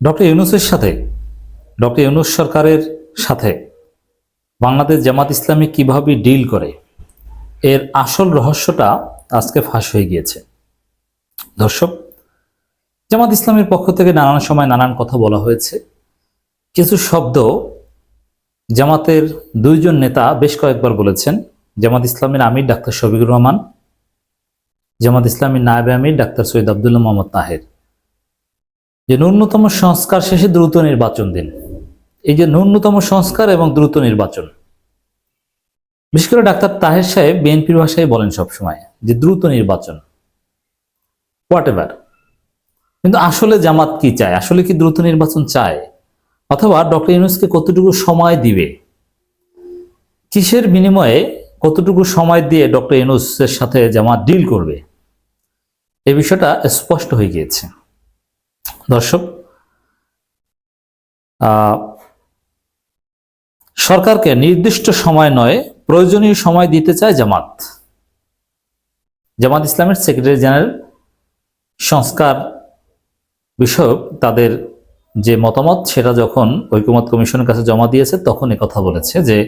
Doctor ইউনুসের সাথে, doctor Yunus সরকারের সাথে বাংলাদেশ জামাত ইসলামী কীভাবে ডিল করে, এর আসল রহস্যটা আজকে ফাঁস হয়ে গিয়েছে। দর্শক, জামাত ইসলামের পক্ষ থেকে নানান সময় নানান কথা বলা হয়েছে। কিছু শব্দ জামাতের দুইজন নেতা বেশ কয়েকবার বলেছেন। জামাত ইসলামের আমির ডাক্তার শফিকুর রহমান, জামাত ইসলামীর নায়েব আমির ডাক্তার সৈয়দ আবদুল্লাহ মোহাম্মদ তাহের। যে ন্যূনতম সংস্কার শেষে দ্রুত নির্বাচন দিন। এই যে ন্যূনতম সংস্কার এবং দ্রুত নির্বাচন। বিশেষ করে ডাক্তার তাহের সাহেব বিএনপির ভাষায় বলেন সবসময় যে দ্রুত নির্বাচন। হোয়াট এভার কিন্তু আসলে জামাত কি চায়? আসলে কি দ্রুত নির্বাচন চায়? অথবা ডক্টর ইউনুসকে কতটুকু সময় দিবে? কিসের বিনিময়ে কতটুকু সময় দিয়ে ডক্টর ইউনুসের সাথে জামাত ডিল করবে? এ বিষয়টা স্পষ্ট হয়ে গিয়েছে। দর্শক সরকারকে নির্দিষ্ট সময় নয়, প্রয়োজনীয় সময় দিতে চায় জামাত। জামাত ইসলামের সেক্রেটারি জেনারেল সংস্কার বিষয়ক তাদের যে মতামত, সেটা যখন ঐকমত কমিশনের কাছে জমা দিয়েছে, তখন কথা বলেছে যে,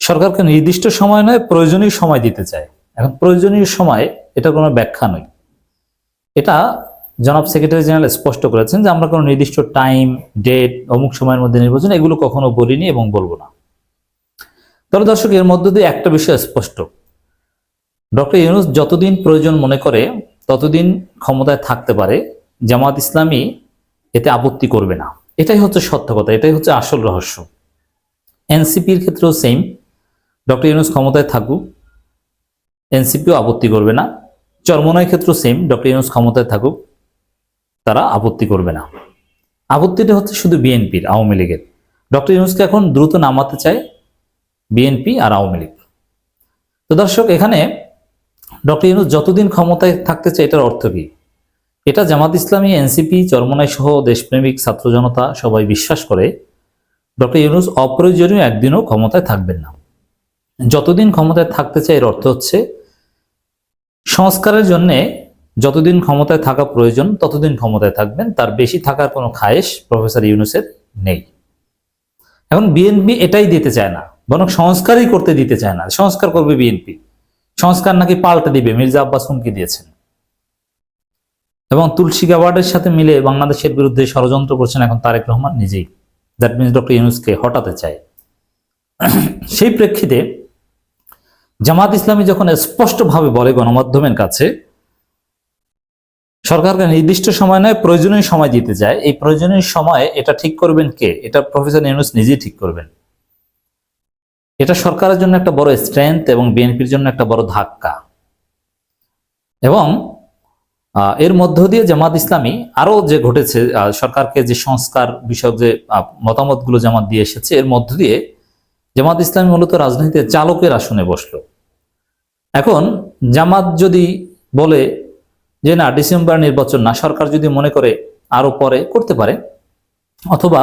সরকারকে নির্দিষ্ট সময় নয়, প্রয়োজনীয় সময় দিতে চায়। এখন প্রয়োজনীয় সময়, এটা কোনো ব্যাখ্যা নয়। এটা জনাব সেক্রেটারি জেনারেল স্পষ্ট করেছেন যে আমরা কোনো নির্দিষ্ট টাইম, ডেট, অমুক সময়ের মধ্যে নির্বাচন এগুলো কখনো বলিনি এবং বলব না। তবে দর্শক, এর মধ্য দিয়ে একটা বিষয় স্পষ্ট। ডক্টর ইউনুস যতদিন প্রয়োজন মনে করে, ততদিন ক্ষমতায় থাকতে পারে, জামাত ইসলামী এতে আপত্তি করবে না। এটাই হচ্ছে সত্য কথা এটাই হচ্ছে আসল রহস্য। এনসিপির ক্ষেত্রেও সেম ডক্টর ইউনুস ক্ষমতায় থাকুক, এনসিপিও আপত্তি করবে না। চরমনায় ক্ষেত্রেও সেম ডক্টর ইউনুস ক্ষমতায় থাকুক তারা আপত্তি করবে না। আপত্তিটা হচ্ছে শুধু বিএনপির, আওয়ামী লীগের। ডক্টর ইউনুসকে এখন দ্রুত নামাতে চায় বিএনপি আর আওয়ামী লীগ। তো দর্শক, এখানে ডক্টর ইউনুস যতদিন ক্ষমতায় থাকতে চায়, এটার অর্থ কি? এটা জামাত ইসলামী, এনসিপি চরমনাই সহ দেশপ্রেমিক, ছাত্র জনতা সবাই বিশ্বাস করে, ডক্টর ইউনুস অপ্রয়োজনীয় একদিনও ক্ষমতায় থাকবেন না। যতদিন ক্ষমতায় থাকতে চায়, এর অর্থ হচ্ছে সংস্কারের জন্য যতদিন ক্ষমতায় থাকা প্রয়োজন, ততদিন ক্ষমতায় থাকবেন। তার বেশি থাকার কোনো খায়েশ প্রফেসর ইউনুসের নেই। এখন বিএনপি এটাই দিতে চায় না, বরং সংস্কারই করতে দিতে চায় না। সংস্কার করবে বিএনপি সংস্কার নাকি পাল্টে দিবে, মির্জা আব্বাস হুমকি দিয়েছেন। এবং তুলসী গাওয়ার্ডের সাথে মিলে বাংলাদেশের বিরুদ্ধে ষড়যন্ত্র করছেন এখন তারেক রহমান নিজেই। দ্যাট মিনস ডক্টর ইউনুসকে হটাতে চায়। সেই প্রেক্ষিতে জামাত ইসলামী যখন স্পষ্টভাবে বলে গণমাধ্যমের কাছে সরকারকে নির্দিষ্ট সময় নয়, প্রয়োজনীয় সময় দিতে চায়। এই প্রয়োজনীয় সময় এটা ঠিক করবেন কে? এটা প্রফেসর ইউনুস নিজেই ঠিক করবেন। এটা সরকারের জন্য একটা বড় স্ট্রেংথ এবং বিএনপির জন্য একটা বড় ধাক্কা। এবং এর মধ্য দিয়ে জামাত ইসলামী আরও যে ঘটেছে সরকারকে যে সংস্কার বিষয়ক যে মতামতগুলো জামাত দিয়ে এসেছে, এর মধ্য দিয়ে জামাত ইসলামী মূলত রাজনীতিতে চালকের আসনে বসল। এখন, জামাত যদি বলে যে না, ডিসেম্বর নির্বাচন না, সরকার যদি মনে করে আরও পরে করতে পারে। অথবা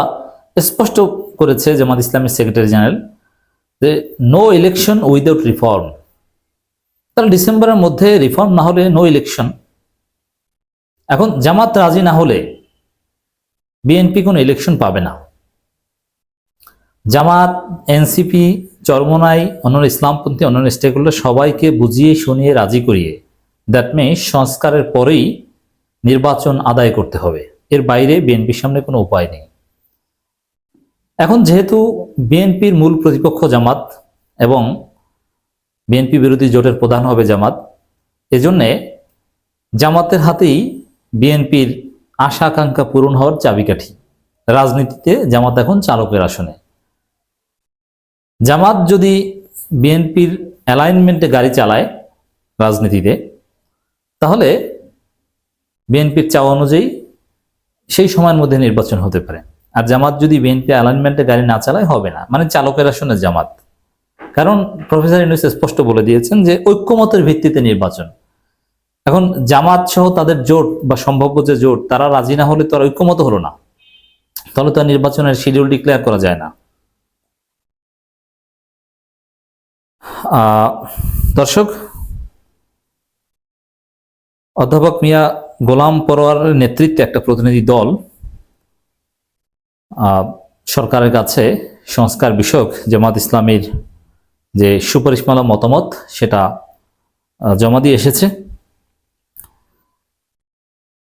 স্পষ্ট করেছে জামাত ইসলামের সেক্রেটারি জেনারেল যে নো ইলেকশন উইদাউট রিফর্ম তাহলে ডিসেম্বরের মধ্যে রিফর্ম না হলে নো ইলেকশন এখন জামাত রাজি না হলে বিএনপি কোনো ইলেকশন পাবে না। জামাত, এনসিপি, চরমনাই, অন্যান্য ইসলামপন্থী, অন্যান্য স্টেকগুলো সবাইকে বুঝিয়ে, শুনিয়ে, রাজি করিয়ে দ্যাট মিনস সংস্কারের পরেই নির্বাচন আদায় করতে হবে। এর বাইরে বিএনপির সামনে কোনো উপায় নেই। এখন যেহেতু বিএনপির মূল প্রতিপক্ষ জামাত এবং বিএনপি বিরোধী জোটের প্রধান হবে জামাত, এজন্যে জামাতের হাতেই বিএনপির আশা আকাঙ্ক্ষা পূরণ হওয়ার চাবিকাঠি। রাজনীতিতে জামাত এখন চালকের আসনে। জামাত যদি বিএনপির অ্যালাইনমেন্টে গাড়ি চালায় রাজনীতিতে তাহলে বিএনপির চাওয়া অনুযায়ী সেই সময়ের মধ্যে নির্বাচন হতে পারে। আর জামাত যদি বিএনপি অ্যালাইনমেন্টে গাড়ি না চালায়, হবে না। মানে চালকের আসনে জামাত। কারণ প্রফেসর ইউনুস স্পষ্ট বলে দিয়েছেন যে ঐক্যমতের ভিত্তিতে নির্বাচন। এখন জামাত সহ তাদের জোট বা সম্ভাব্য যে জোট, তারা রাজি না হলে তো আর ঐক্যমত হলো না। তাহলে তো আর নির্বাচনের শিডিউল ডিক্লেয়ার করা যায় না। দর্শক অধ্যাপক মিয়া গোলাম পরোয়ারের নেতৃত্বে একটা প্রতিনিধি দল সরকারের কাছে সংস্কার বিষয়ক জামাত ইসলামীর যে সুপারিশমালা মতামত, সেটা জমা দিয়ে এসেছে।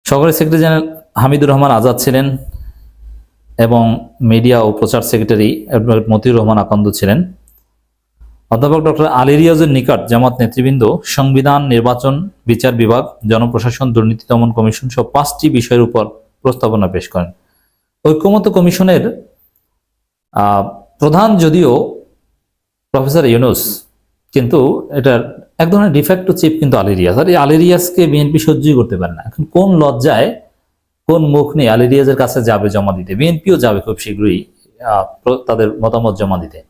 সহকারী সেক্রেটারি জেনারেল হামিদুর রহমান আজাদ ছিলেন এবং মিডিয়া ও প্রচার সেক্রেটারি অ্যাডভোকেট মতিউর রহমান আকন্দ ছিলেন। অধ্যাপক ডক্টর আলী রিয়াজের নিকট জামাত নেতৃবৃন্দ, সংবিধান, নির্বাচন, বিচার বিভাগ, জনপ্রশাসন, দুর্নীতি দমন কমিশন সহ পাঁচটি বিষয়ের উপর প্রস্তাবনা পেশ করেন। ঐক্যমত কমিশনের প্রধান যদিও প্রফেসর ইউনুস, কিন্তু এটার এক ধরনের ডিফেক্ট চিফ কিন্তু আলী রিয়াজ। আর এই আলী রিয়াজকে বিএনপি সহ্যই করতে পারে না। এখন কোন লজ্জায়, কোন মুখ নিয়ে আলী রিয়াজের কাছে যাবে জমা দিতে? বিএনপিও যাবে খুব শীঘ্রই তাদের মতামত জমা দিতে।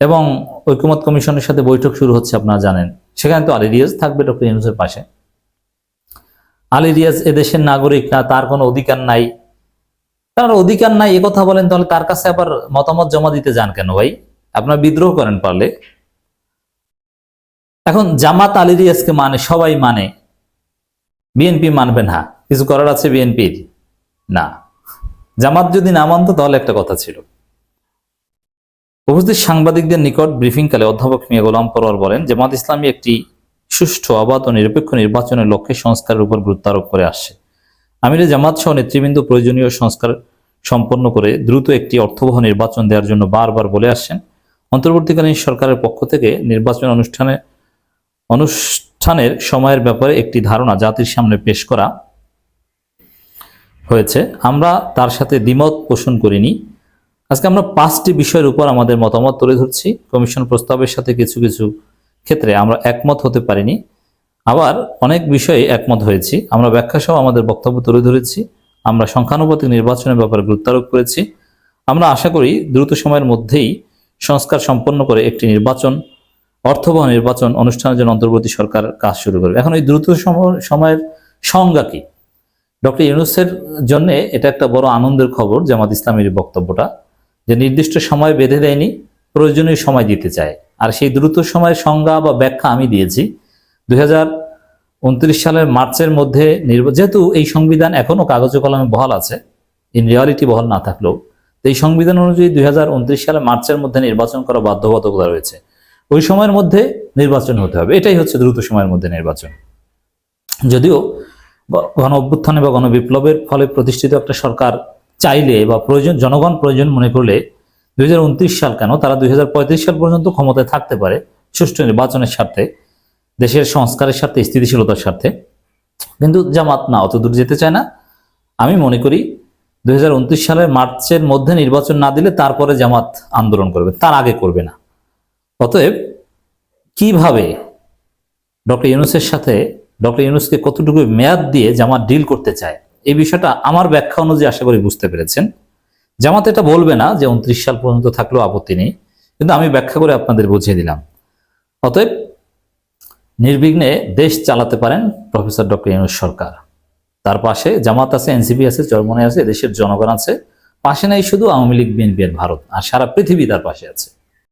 এবং ঐক্যমত কমিশনের সাথে বৈঠক শুরু হচ্ছে, আপনারা জানেন। সেখানে তো আলী রিয়াজ থাকবে ডক্টর ইউনুসের পাশে। আলী রিয়াজ এদেশের নাগরিক, না, তার কোনো অধিকার নাই। তার অধিকার নাই, এ কথা বলেন, তাহলে তার কাছে আবার মতামত জমা দিতে যান কেন ভাই? আপনার বিদ্রোহ করেন পারলে। এখন জামাত আলী রিয়াজকে মানে সবাই মানে। বিএনপি মানবে না। কিছু করার আছে বিএনপির? না। জামাত যদি না মানতো, তাহলে একটা কথা ছিল। উপস্থিত সাংবাদিকদের নিকট ব্রিফিংকালে অধ্যাপক মিয়া গোলাম পরোয়ার বলেন, জামাত ইসলামী একটি সুষ্ঠু, অবাধ ও নিরপেক্ষ নির্বাচনের লক্ষ্যে সংস্কারের উপর গুরুত্ব আরোপ করে আসছে। আমির জামাত সহ নেতৃবৃন্দ প্রয়োজনীয় সংস্কার সম্পন্ন করে দ্রুত একটি অর্থবহ নির্বাচন দেওয়ার জন্য বারবার বলে আসছেন। অন্তর্বর্তীকালীন সরকারের পক্ষ থেকে নির্বাচন অনুষ্ঠানে, অনুষ্ঠানের সময়ের ব্যাপারে একটি ধারণা জাতির সামনে পেশ করা হয়েছে। আমরা তার সাথে দ্বিমত পোষণ করিনি। আজকে আমরা পাঁচটি বিষয়ের উপর আমাদের মতামত তুলে ধরছি। কমিশন প্রস্তাবের সাথে কিছু কিছু ক্ষেত্রে আমরা একমত হতে পারিনি। আবার অনেক বিষয়ে একমত হয়েছি। আমরা ব্যাখ্যা সহ আমাদের বক্তব্য তুলে ধরেছি। আমরা সংখ্যানুপাতিক নির্বাচনের ব্যাপারে গুরুত্ব আরোপ করেছি। আমরা আশা করি দ্রুত সময়ের মধ্যেই সংস্কার সম্পন্ন করে একটি নির্বাচন, অর্থবহ নির্বাচন অনুষ্ঠানের জন্য অন্তর্বর্তী সরকার কাজ শুরু করবে। এখন এই দ্রুত সম- সময়ের সংজ্ঞা কি? ডক্টর ইউনুসের জন্য এটা একটা বড় আনন্দের খবর জামাত ইসলামের বক্তব্যটা। যে নির্দিষ্ট সময় বেঁধে দেয়নি, প্রয়োজনীয় সময় দিতে চায়। আর সেই দ্রুত সময়ের সংজ্ঞা বা ব্যাখ্যা আমি দিয়েছি। দুই হাজার উনত্রিশ সালের মার্চের মধ্যে যেহেতু এই সংবিধান এখনও কাগজে কলমে বহাল আছে, ইন রিয়ালিটি বহাল না থাকলেও এই সংবিধান অনুযায়ী দুই সালে মার্চের মধ্যে নির্বাচন করা বাধ্যবাধকতা রয়েছে। ওই সময়ের মধ্যে নির্বাচন হতে হবে। এটাই হচ্ছে দ্রুত সময়ের মধ্যে নির্বাচন। যদিও গণ অভ্যুত্থানে বা গণবিপ্লবের ফলে প্রতিষ্ঠিত একটা সরকার চাইলে বা প্রয়োজন, জনগণ প্রয়োজন মনে করলে দুই হাজার উনত্রিশ সাল কেন? তারা দুই হাজার পঁয়ত্রিশ সাল পর্যন্ত ক্ষমতায় থাকতে পারে সুষ্ঠু নির্বাচনের স্বার্থে, দেশের সংস্কারের স্বার্থে, স্থিতিশীলতার স্বার্থে। কিন্তু জামাত না, অত দূর যেতে চায় না। আমি মনে করি দুই হাজার উনত্রিশ সালের মার্চের মধ্যে নির্বাচন না দিলে তারপরে জামাত আন্দোলন করবে, তার আগে করবে না। অতএব কীভাবে ডক্টর ইউনুসের সাথে, ডক্টর ইউনুসকে কতটুকু মেয়াদ দিয়ে জামাত ডিল করতে চায়? এই বিষয়টা আমার ব্যাখ্যা অনুযায়ী আশা করি বুঝতে পেরেছেন। জামাত এটা বলবে না যে উনত্রিশ সাল পর্যন্ত থাকলেও আপত্তি নেই, কিন্তু আমি ব্যাখ্যা করে আপনাদের বুঝিয়ে দিলাম। অতএব নির্বিঘ্নে দেশ চালাতে পারেন প্রফেসর ডক্টর ইউনুস সরকার। তার পাশে জামাত আছে, এনসিপি আছে চরমনে আছে, দেশের জনগণ আছে। পাশে নাই শুধু আওয়ামী লীগ, বিএনপি ভারত, আর সারা পৃথিবী তার পাশে আছে।